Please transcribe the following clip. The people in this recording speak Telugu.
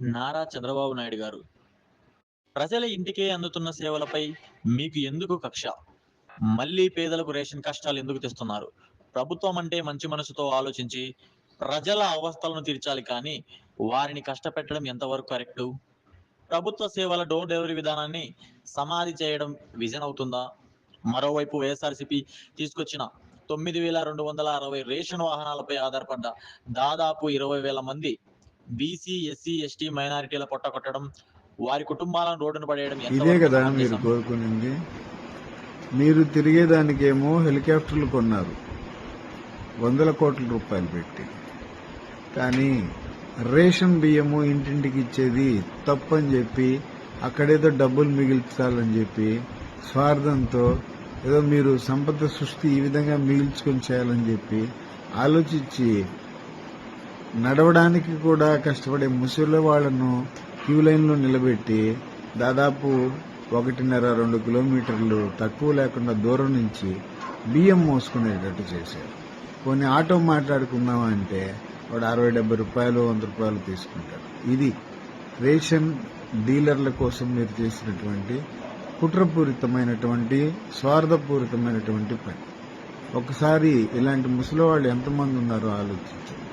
నారా చంద్రబాబు నాయుడు గారు. ప్రజల ఇంటికే అందుతున్న సేవలపై మీకు ఎందుకు కక్ష? మళ్ళీ పేదలకు రేషన్ కష్టాలు ఎందుకు తెస్తున్నారు? ప్రభుత్వం అంటే మంచి మనసుతో ఆలోచించి ప్రజల అవస్థలను తీర్చాలి కానీ వారిని కష్టపెట్టడం ఎంతవరకు కరెక్టు? ప్రభుత్వ సేవల డోర్ డెలివరీ విధానాన్ని సమాధి చేయడం విజన్ అవుతుందా? మరోవైపు వైఎస్ఆర్సీపీ తీసుకొచ్చిన తొమ్మిది వేల రెండు వందల అరవై రేషన్ వాహనాలపై ఆధారపడ్డ దాదాపు ఇరవై వేల మంది బీసీ ఎస్సీ ఎస్టీ మైనారిటీల పొట్టకొట్టడం వారి కుటుంబాలను రోడ్డున పడేయడం ఇదే కదా మీరు? కోరుకునింది. మీరు తిరిగేదానికేమో హెలికాప్టర్లు కొన్నారు. వందల కోట్ల రూపాయలు పెట్టి. కానీ రేషన్ బియ్యము ఇంటింటికి ఇచ్చేది తప్పని చెప్పి అక్కడేదో డబ్బులు మిగిల్చాలని చెప్పి స్వార్థంతో ఏదో మీరు సంపద సృష్టి ఈ విధంగా మిగిల్చుకొని చేయాలని చెప్పి ఆలోచించి నడవడానికి కూడా కష్టపడే ముసలి వాళ్ళను క్యూ లైన్లో నిలబెట్టి దాదాపు ఒకటిన్నర రెండు కిలోమీటర్లు తక్కువ లేకుండా దూరం నుంచి బియ్యం మోసుకునేటట్టు చేశారు. కొన్ని ఆటో మాట్లాడుకుందామా అంటే వాడు అరవై డెబ్బై రూపాయలు వంద రూపాయలు తీసుకుంటారు ఇది రేషన్ డీలర్ల కోసం మీరు చేసినటువంటి కుట్రపూరితమైనటువంటి స్వార్థపూరితమైనటువంటి పని. ఒకసారి ఇలాంటి ముసలి వాళ్ళు ఎంతమంది ఉన్నారో ఆలోచించండి.